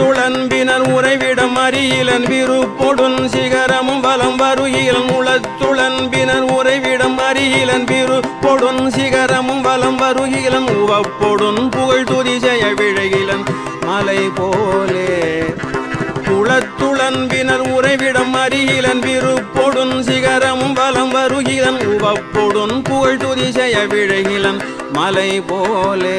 உளத்துளன்பினர் உறைவிடம் அறியிலன் விருப்பொடுன் சிகரமும் வலம் வருகிலன் உளத்துளன்பினர் உறைவிடம் அறியிலன் விருப்பொடுன் சிகரமும் வலம் வருகிலன் உவப்பொடுன் புகழ் துதி செய்ய விழகிலன் மலை போலே. குளத்துளன்பினர் உறைவிடம் அறிகிலன் விருப்பொடுன் சிகரமும் வலம் வருகிலன் உவப்பொடுன் புகழ் துதி செய்ய விழகிலன் மலை போலே.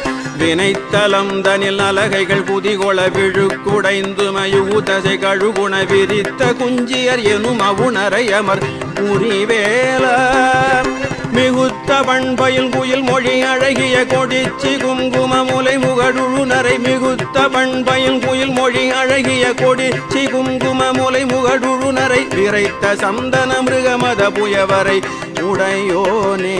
வினைத்தலம் தனில் அலகைகள் புதிகொள விழு குடைந்துமையுகுதசை கழுகுண விரித்த குஞ்சியர் எனும் அவுணரை அமர் முறிவேலா மிகுத்த பண்பயில் குயில் மொழி அழகிய கொடிச்சி குங்கும முலை முகடுழுநரை மிகுத்த பண்பயில் குயில் மொழி அழகிய கொடிச்சி குங்கும முலை முகடுழுநரை விரைத்த சந்தன மிருகமத புயவரை உடையோனே.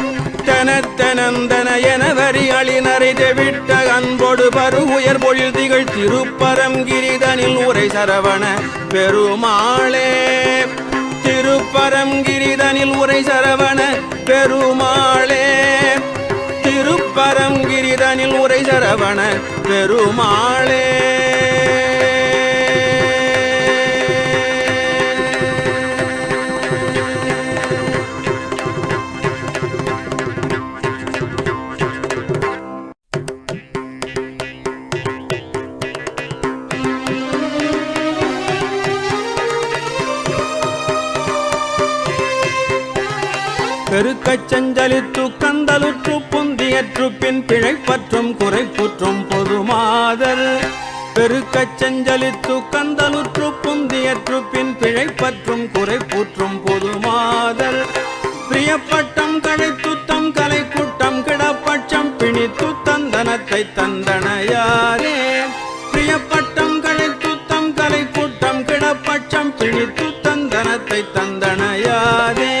தனத்தனந்தன என வரி அழினரை தெவிட்ட அன்போடு பரு உயர் பொழில் திகழ் திருப்பரங்கிரிதனில் உரை சரவண பெருமாளே. திருப்பரங்கிரிதனில் உரை சரவண பெருமாளே. திருப்பரங்கிரிதனில் உரை சரவண பெருமாளே. செஞ்சலித்து கந்தலுற்று புந்தியற்று பின் பிழைப்பற்றும் குறைப்புற்றும் பொதுமாதர் பெருக்கச் செஞ்சலித்து கந்தலுற்று புந்தியற்று பின் பிழைப்பற்றும் குறைப்புற்றும் பொதுமாதர் பிரியப்பட்டம் கழைத்துத்தம் கலை கூட்டம் கிடப்பட்சம் பிணித்து தந்தனத்தை தந்தனையாரே. பிரியப்பட்டம் கழைத்துத்தம் கலை கூட்டம் கிடப்பட்சம் பிணித்து தந்தனத்தை தந்தனையாரே.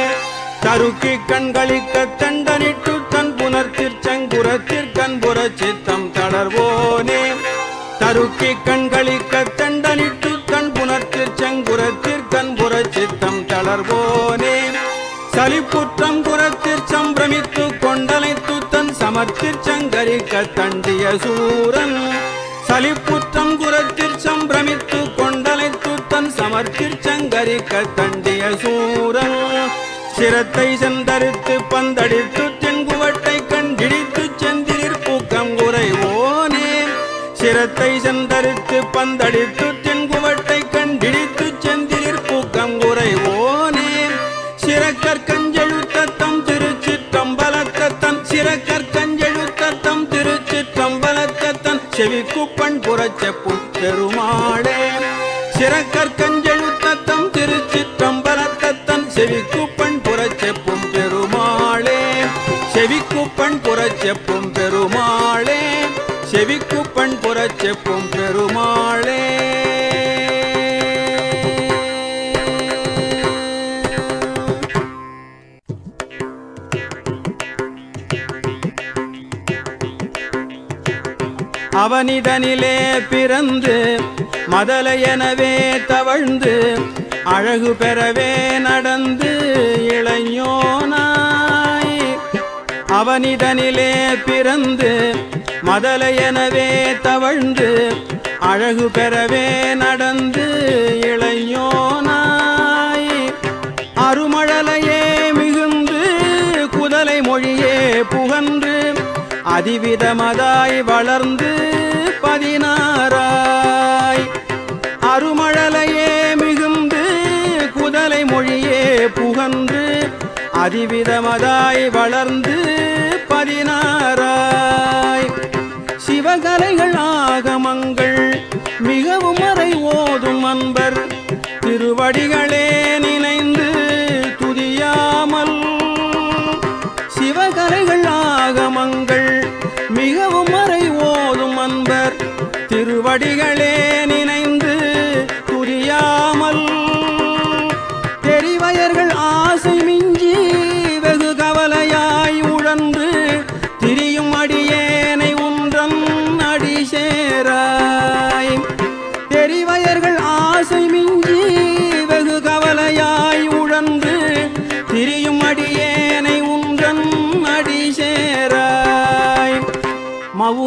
தருக்கி கண்களிக்க தண்டனிட்டு தன் புனர்த்திற்சங்குரத்திற்கண் புற சித்தம் தளர்வோனே. தருக்கி கண்களிக்க தண்டனிட்டு தன் புனர்த்திற்சங்குரத்திற்கண் புற சித்தம் தளர்வோனே. சலிப்புற்றம் குரத்திற் சம்பிரமித்து கொண்டலைத்து தன் சமர்த்திற்சங்கரிக்க தண்டிய சூரன். சலிப்புற்றம் குரத்திற் சம்பிரமித்து கொண்டலைத்து தன் சமர்த்திற்சங்கரிக்க தண்டிய சூரன். சிரத்தை செந்தரித்து பந்தடித்து தென்குவட்டை கண்டிடித்து செந்திலிற் பூக்கம் குறைவோனே சிரத்தை செந்தரித்து பந்தடித்து தென்குவட்டை கண்டிடித்து செந்திலிற் பூக்கம் குறைவோனே சிறக்கற் கஞ்செழுத்த தம் திருச்சிற்றம்பலக்கத்தன் சிறக்கற்கஞ்செழுத்தத்தம் திருச்சிற்றம்பலத்தத்தன் சிறக்கற்கஞ்செழுத்தத்தம் திருச்சிற்றம்பலத்தத்தன் செவிக்குப்பண் புறச்செப்பும் பெருமாளே கஞ்ச புறச்செப்பும் பெருமாளே. செவிக்கு செவிக்குப்பண் புறச்செப்பும் பெருமாளே. அவனிடனிலே பிறந்து மதலையெனவே தவழ்ந்து அழகு பெறவே நடந்து இளைஞோ அவனிதனிலே பிறந்து மதலையெனவே தவழ்ந்து அழகு பெறவே நடந்து இளையோனாய் அருமழலையே மிகுந்து குதலை மொழியே புகன்று அதிவிதமதாய் வளர்ந்து பதினாராய் அருமழலையே மிகுந்து குதலை மொழியே புகன்று அதிவிதமதாய் வளர்ந்து பதினாராய் சிவகலைகள் ஆகமங்கள் மிகவும் அறை ஓதும் அன்பர் திருவடிகளே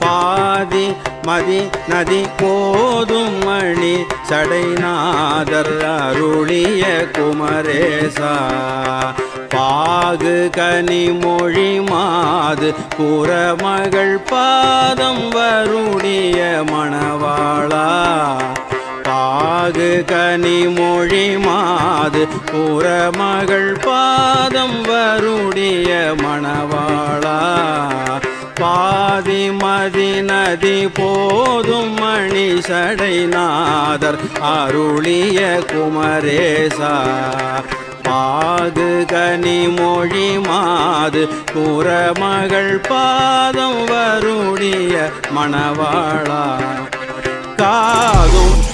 பாதி மதி நதி போதும் மணி சடைநாதர் அருளிய குமரேசா. பாகு கனி மொழி மாது புறமகள் பாதம் வருடைய மணவாளா. பாகு கனி மொழி மாது புறமகள் பாதம் வருடைய மணவாளா. பாதி மதி நதி போதும் மணி சடைநாதர் அருளிய குமரேசா. பாகு கனி மொழி மாது புறமகள் பாதம் வருடைய மணவாளா. காதும்